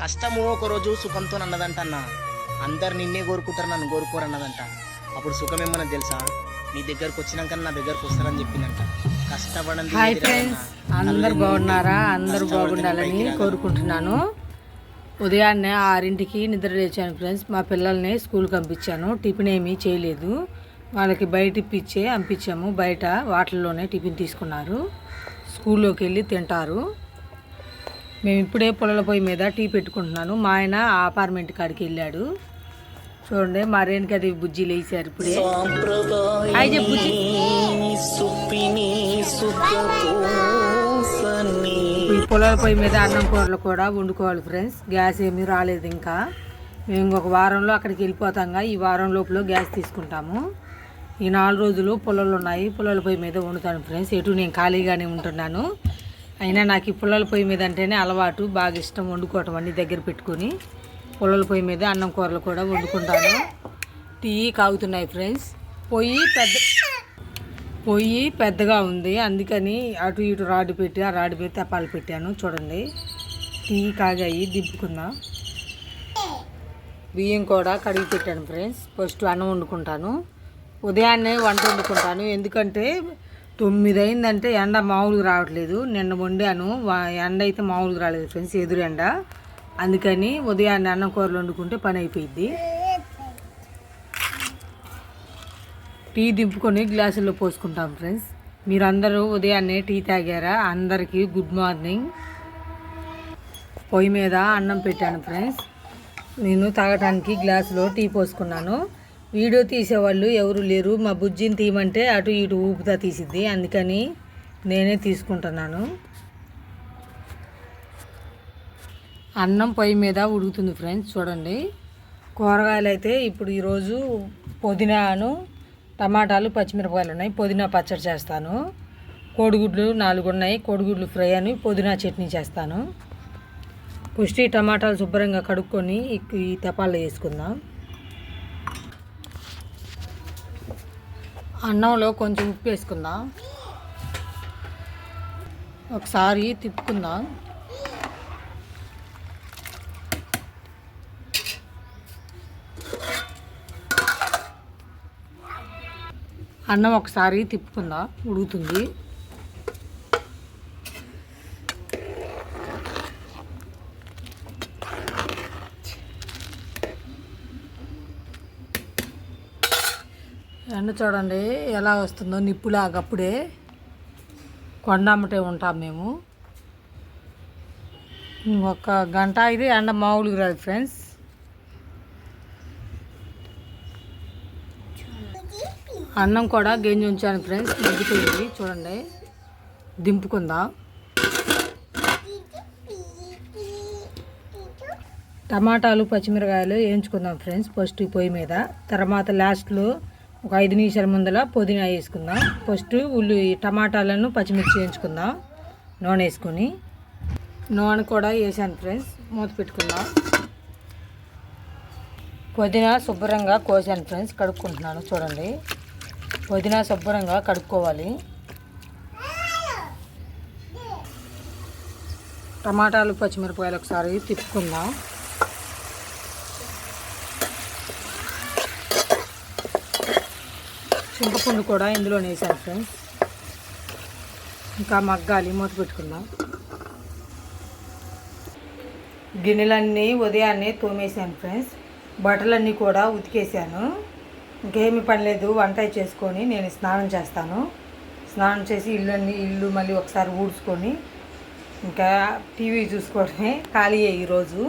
కష్టము ఒక రోజు సుఖంతో అన్నదంట అన్న అందరు నిన్నే కోరుకుంటారు నన్ను కోరుకోరు అన్నదంట. అప్పుడు సుఖం ఏమన్నా తెలుసా? నీ దగ్గరకు వచ్చినాక నా దగ్గరకు వస్తారని చెప్పిందంట. కష్టపడండి హాయ్ ఫ్రెండ్స్ అందరు బాగున్నారా? అందరూ బాగుండాలని కోరుకుంటున్నాను. ఉదయాన్నే ఆరింటికి నిద్ర లేచాను ఫ్రెండ్స్ మా పిల్లల్ని స్కూల్ పంపించాను. టిఫిన్ ఏమీ చేయలేదు. వాళ్ళకి బయట ఇప్పించే పంపించాము బయట వాటర్లోనే టిఫిన్ తీసుకున్నారు. స్కూల్లోకి వెళ్ళి తింటారు. మేము ఇప్పుడే పొలాల పొయ్యి మీద టీ పెట్టుకుంటున్నాను. మా ఆయన అపార్ట్మెంట్ కాడికి వెళ్ళాడు. చూడండి మా రేణుకి అది బుజ్జి లేచారు ఇప్పుడే. హాయ్ చెప్పు బుజ్జి. ఈ పొలాల పొయ్యి మీద అన్నం కూరలు కూడా వండుకోవాలి ఫ్రెండ్స్. గ్యాస్ ఏమీ రాలేదు ఇంకా. మేము ఇంకొక వారంలో అక్కడికి వెళ్ళిపోతాంగా. ఈ వారం లోపల గ్యాస్ తీసుకుంటాము. ఈ నాలుగు రోజులు పొలాలు ఉన్నాయి. పొలాల పొయ్యి మీద వండుతాను ఫ్రెండ్స్. ఎటు నేను ఖాళీగానే ఉంటున్నాను. అయినా నాకు ఈ పుల్లల పొయ్యి మీద అంటేనే అలవాటు బాగా ఇష్టం వండుకోవటం అన్ని దగ్గర పెట్టుకొని పుల్లల పొయ్యి మీద అన్నం కూరలు కూడా వండుకుంటాను. టీ కాగుతున్నాయి ఫ్రెండ్స్. పొయ్యి పెద్ద పొయ్యి పెద్దగా ఉంది. అందుకని అటు ఇటు రాడు పెట్టి ఆ రాడు పెట్టి తెప్పాలు పెట్టాను. చూడండి. టీ కాగాయి దింపుకుందాం బియ్యం కూడా కడిగి పెట్టాను ఫ్రెండ్స్. ఫస్ట్ అన్నం వండుకుంటాను. ఉదయాన్నే వంట వండుకుంటాను. ఎందుకంటే తొమ్మిది అయిందంటే ఎండ మామూలుగా రావట్లేదు. నిన్న వండాను. ఎండ అయితే మామూలుగా రాలేదు ఫ్రెండ్స్ ఎదురు ఎండ. అందుకని ఉదయాన్నే అన్నం కూరలు వండుకుంటే పని అయిపోయింది టీ దింపుకొని గ్లాసుల్లో పోసుకుంటాం ఫ్రెండ్స్. మీరందరూ ఉదయాన్నే టీ తాగారా? అందరికీ గుడ్ మార్నింగ్. పొయ్యి మీద అన్నం పెట్టాను ఫ్రెండ్స్. నేను తాగటానికి గ్లాసులో టీ పోసుకున్నాను. వీడియో తీసేవాళ్ళు ఎవరు లేరు. మా బుజ్జిని తీయమంటే అటు ఇటు ఊపుతా తీసిద్ది. అందుకని నేనే తీసుకుంటున్నాను. అన్నం పొయ్యి మీద ఉడుకుతుంది ఫ్రెండ్స్ చూడండి. కూరగాయలు అయితే ఇప్పుడు ఈరోజు పుదీనాను టమాటాలు పచ్చిమిరపకాయలు ఉన్నాయి. పుదీనా పచ్చడి చేస్తాను. కోడిగుడ్లు నాలుగు ఉన్నాయి. కోడిగుడ్లు ఫ్రై అని పుదీనా చట్నీ చేస్తాను. పుష్టి టమాటాలు శుభ్రంగా కడుక్కొని ఈ- ఈ తెపాల్లో వేసుకుందాం. అన్నంలో కొంచెం ఉప్పు వేసుకుందాం? ఒకసారి తిప్పుకుందాం? అన్నం ఒకసారి తిప్పుకుందాం? ఉడుకుతుంది. ఎండ చూడండి ఎలా వస్తుందో నిప్పులాగా అప్పుడే కొండమ్మటే ఉంటాం మేము. ఒక గంట ఇది ఎండ మామూలుగా రాదు ఫ్రెండ్స్. అన్నం కూడా గింజ ఉంచాను ఫ్రెండ్స్ మగ్గిపోయింది చూడండి దింపుకుందాం? టమాటాలు పచ్చిమిరకాయలు వేయించుకుందాం ఫ్రెండ్స్ ఫస్ట్ పొయ్యి మీద. తర్వాత లాస్ట్లో ఒక ఐదు నిమిషాల ముందర పుదీనా వేసుకుందాం. ఫస్ట్ ఉల్లి టమాటాలను పచ్చిమిర్చి వేయించుకుందాం. నూనె వేసుకొని. నూనె కూడా వేసాను ఫ్రెండ్స్. మూత పెట్టుకుందాం. పుదీనా శుభ్రంగా కోసాను ఫ్రెండ్స్. కడుక్కుంటున్నాను చూడండి. పుదీనా శుభ్రంగా కడుక్కోవాలి. టమాటాలు పచ్చిమిరపకాయలు ఒకసారి తిప్పుకుందాం. చింతపండు కూడా ఇందులో వేసాను ఫ్రెండ్స్ ఇంకా మగ్గాలి మూత పెట్టుకుందాం. గిన్నెలన్నీ ఉదయాన్నే తోమేశాను ఫ్రెండ్స్ బట్టలన్నీ కూడా ఉతికేసాను ఇంకేమి పని లేదు వంట చేసుకొని నేను స్నానం చేస్తాను. స్నానం చేసి ఇల్లు ఇల్లు మళ్ళీ ఒకసారి ఊడ్చుకొని ఇంకా టీవీ చూసుకోవడమే ఖాళీ ఈరోజు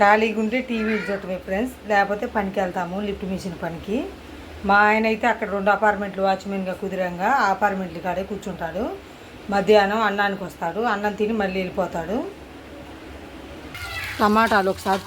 ఖాళీగా ఉంటే టీవీ చూడటమే ఫ్రెండ్స్ లేకపోతే పనికి వెళ్తాము లిఫ్ట్ మిషన్ పనికి. మా ఆయన అయితే అక్కడ రెండు అపార్ట్మెంట్లు వాచ్మెన్గా కుదిరంగా ఆ అపార్ట్మెంట్ల కాడే కూర్చుంటాడు. మధ్యాహ్నం అన్నానికి వస్తాడు. అన్నం తిని మళ్ళీ వెళ్ళిపోతాడు. టమాటాలు ఒకసారి.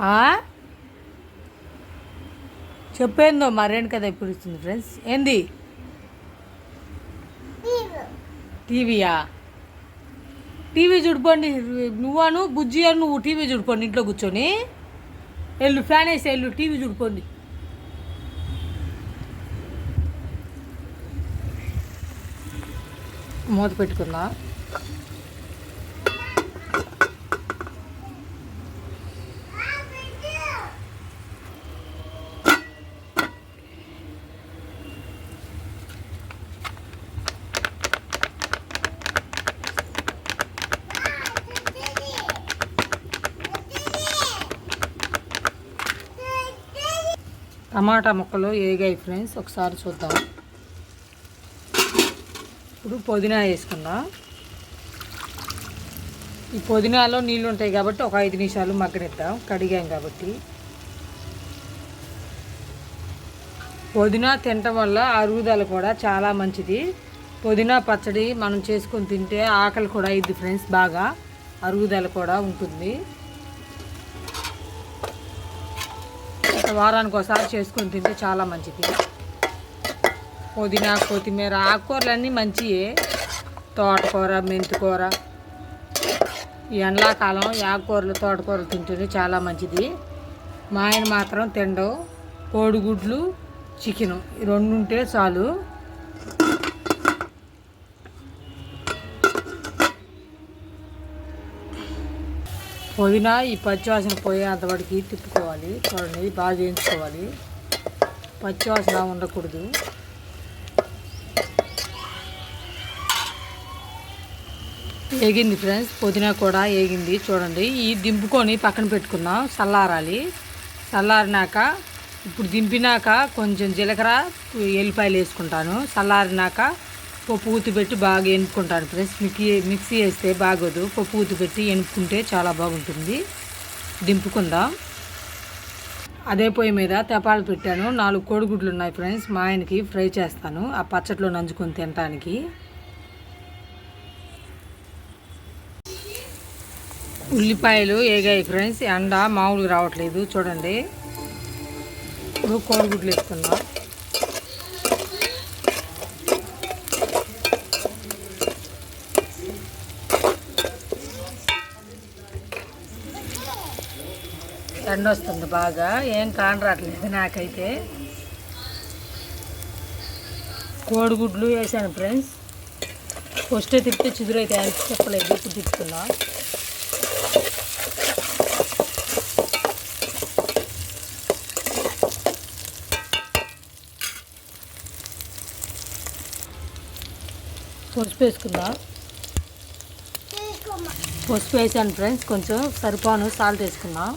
ఆ? చెప్పేందో మరేంటి కదా ఇప్పుడు ఇస్తుంది ఫ్రెండ్స్. ఏంది? టీవీయా? టీవీ చూడుకోండి. నువ్వాను బుజ్జి అని నువ్వు టీవీ చూడుకోండి ఇంట్లో కూర్చొని. వెళ్ళు ఫ్యాన్ వేసి వెళ్ళు టీవీ చూడుకోండి. మూత పెట్టుకుందా. టమాటా ముక్కలు ఏగాయి ఫ్రెండ్స్ ఒకసారి చూద్దాం. ఇప్పుడు పుదీనా వేసుకుందాం. ఈ పుదీనాలో నీళ్ళు ఉంటాయి కాబట్టి ఒక ఐదు నిమిషాలు మగ్గనిద్దాం కడిగాం కాబట్టి. పుదీనా తినటం వల్ల అరుగుదల కూడా చాలా మంచిది. పుదీనా పచ్చడి మనం చేసుకొని తింటే ఆకలి కూడా ఇది ఫ్రెండ్స్ బాగా అరుగుదల కూడా ఉంటుంది. వారానికి ఒకసారి చేసుకొని తింటే చాలా మంచిది. పుదీనా కొత్తిమీర ఆకుకూరలు అన్నీ మంచియే. తోటకూర మెంతికూర. ఈ ఎండాకాలం ఆకుకూరలు తోటకూరలు తింటేనే చాలా మంచిది. మా ఆయన మాత్రం తినడం కోడిగుడ్లు చికెను. ఈ రెండు ఉంటే చాలు. పుదీనా ఈ పచ్చివాసన పోయేంత వరకు తిప్పుకోవాలి. చూడండి బాగా వేయించుకోవాలి పచ్చివాసన ఉండకూడదు. ఏగింది ఫ్రెండ్స్ పుదీనా కూడా ఏగింది చూడండి ఈ దింపుకొని పక్కన పెట్టుకుందాం చల్లారాలి. చల్లారినాక ఇప్పుడు దింపినాక కొంచెం జీలకర్ర ఎల్లిపాయలు వేసుకుంటాను. చల్లారినాక పప్పు ఊతి పెట్టి బాగా ఎనుక్కుంటాను ఫ్రెండ్స్. మిక్సీ మిక్సీ వేస్తే బాగోదు. పప్పు ఊతి పెట్టి చాలా బాగుంటుంది. దింపుకుందాం. అదే పొయ్యి మీద తెపాలు పెట్టాను. నాలుగు కోడిగుడ్లు ఉన్నాయి ఫ్రెండ్స్. మా ఆయనకి ఫ్రై చేస్తాను. ఆ పచ్చట్లో నంచుకొని తినటానికి. ఉల్లిపాయలు ఏగాయి ఫ్రెండ్స్. ఎండ మామూలుగా రావట్లేదు. చూడండి. ఇప్పుడు కోడిగుడ్లు వేసుకుందాం. ఎండ వస్తుంది బాగా. ఏం కానరాట్లేదు నాకైతే. కోడిగుడ్లు వేసాను ఫ్రెండ్స్. ఫస్ట్ తిప్పితే చిదురైతే అని చెప్పలేదు ఇప్పుడు తిప్పుతున్నా. పసుపు వేసుకుందాం? పసుపు వేసాను ఫ్రెండ్స్ కొంచెం సరిపోను సాల్ట్ వేసుకుందాం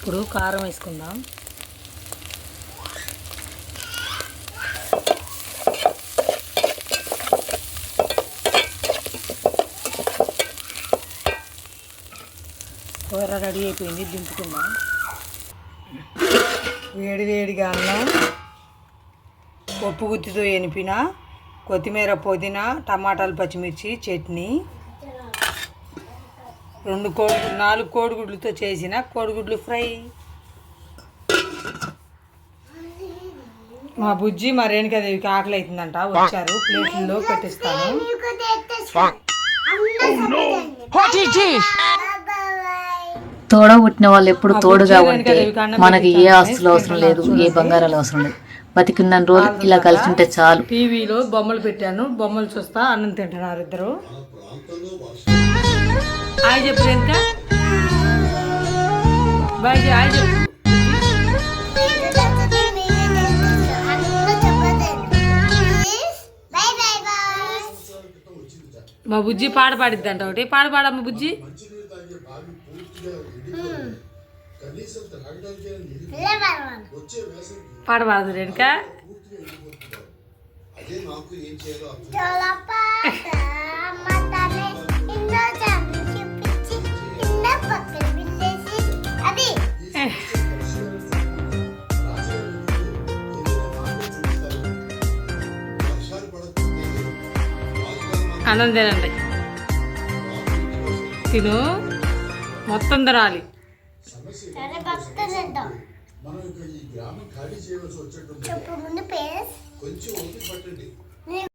ఇప్పుడు కారం వేసుకుందాం. కూర రెడీ అయిపోయింది దింపుకుందాం. వేడి వేడిగా అన్నం పప్పు గుత్తితో ఎనిపిన కొత్తిమీర పుదీనా టమాటాలు పచ్చిమిర్చి చట్నీ. రెండు కోడి నాలుగు కోడిగుడ్లతో చేసిన కోడిగుడ్లు ఫ్రై. మా బుజ్జి మా రేణుకాదేవికి ఆకలి అవుతుందంట వచ్చారు ప్లేట్లలో పెట్టిస్తాను. తోడ పుట్టిన వాళ్ళు ఎప్పుడు తోడుగా ఉంటే మనకి ఏ ఆస్తులు అవసరం లేదు ఏ బంగారాలు అవసరం లేదు. బతికున్న రోజు ఇలా కలిసి ఉంటే చాలు. టీవీలో బొమ్మలు పెట్టాను. బొమ్మలు చూస్తా అన్నం తింటున్నారు ఇద్దరు. హాయ్ చెప్పు రేణుక బాయ్ హాయ్ చెప్పు మా బుజ్జి పాట పాడిద్దంట ఒకటి. పాట పాడమ్మ బుజ్జి. పాట పాడదు రేణుక. అది అన్నం తినండి. తిను. మొత్తం తినాలి.